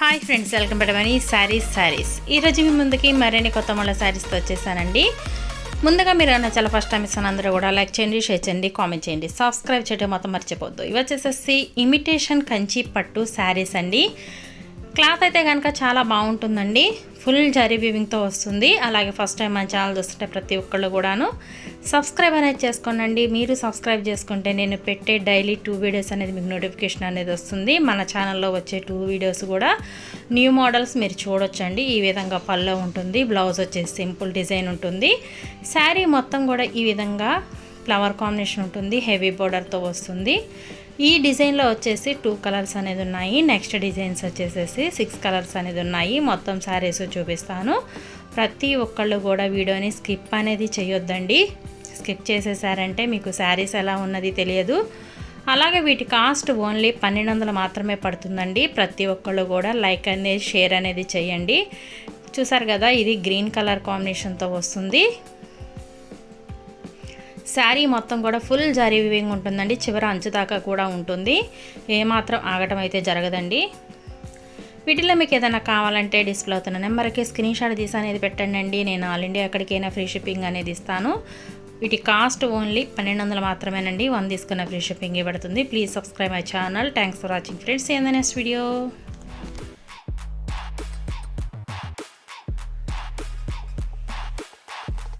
Hi friends welcome back Mani sarees sarees ఈరోజు మీ ముందుకి మరిన్ని కొత్త మళ్ళీ శారీస్తో వచ్చేసానండి. ముందుగా మీరు అన్న చాలా ఫస్ట్ టైం ఇస్తాను అందరూ కూడా లైక్ చేయండి షేర్ చేయండి కామెంట్ చేయండి. సబ్స్క్రైబ్ చేయడం మొత్తం మర్చిపోద్దు ఇవి వచ్చేసేసి ఇమిటేషన్ కంచి పట్టు శారీస్ అండి. క్లాత్ అయితే కనుక చాలా బాగుంటుందండి. ఫుల్ జరీ వీవింగ్తో వస్తుంది. అలాగే ఫస్ట్ టైం మన ఛానల్ చూస్తుంటే ప్రతి ఒక్కళ్ళు కూడాను సబ్స్క్రైబ్ అనేది చేసుకోనండి. మీరు సబ్స్క్రైబ్ చేసుకుంటే నేను పెట్టే డైలీ టూ వీడియోస్ అనేది మీకు నోటిఫికేషన్ అనేది వస్తుంది. మన ఛానల్లో వచ్చే టూ వీడియోస్ కూడా న్యూ మోడల్స్ మీరు చూడొచ్చండి. ఈ విధంగా పల్లో ఉంటుంది బ్లౌజ్ వచ్చేసి సింపుల్ డిజైన్ ఉంటుంది. శారీ మొత్తం కూడా ఈ విధంగా ఫ్లవర్ కాంబినేషన్ ఉంటుంది హెవీ బోర్డర్తో వస్తుంది. ఈ డిజైన్లో వచ్చేసి టూ కలర్స్ అనేది ఉన్నాయి. నెక్స్ట్ డిజైన్స్ వచ్చేసేసి సిక్స్ కలర్స్ అనేది ఉన్నాయి. మొత్తం శారీస్ చూపిస్తాను. ప్రతి ఒక్కళ్ళు కూడా వీడియోని స్కిప్ అనేది చేయొద్దండి. స్కిప్ చేసేసారంటే మీకు శారీస్ ఎలా ఉన్నది తెలియదు. అలాగే వీటి కాస్ట్ ఓన్లీ పన్నెండు వందలు మాత్రమే పడుతుందండి. ప్రతి ఒక్కళ్ళు కూడా లైక్ అనేది షేర్ అనేది చేయండి. చూసారు కదా ఇది గ్రీన్ కలర్ కాంబినేషన్తో వస్తుంది. శారీ మొత్తం కూడా ఫుల్ జరీ వివింగ్ ఉంటుందండి. చివర అంచు దాకా కూడా ఉంటుంది. ఏమాత్రం ఆగటం అయితే జరగదండి. వీటిలో మీకు ఏదైనా కావాలంటే డిస్ప్లే అవుతున్న నెంబర్కి స్క్రీన్ షాట్ తీసి అనేది పెట్టండి నేను ఆల్ ఇండియా ఎక్కడికైనా ఫ్రీ షిప్పింగ్ అనేది ఇస్తాను. వీటి కాస్ట్ ఓన్లీ పన్నెండు వందలు మాత్రమేనండి. వన్ తీసుకున్న ఫ్రీ షిప్పింగ్ ఇవ్వబడుతుంది please subscribe my channel. Thanks for watching friends. In next video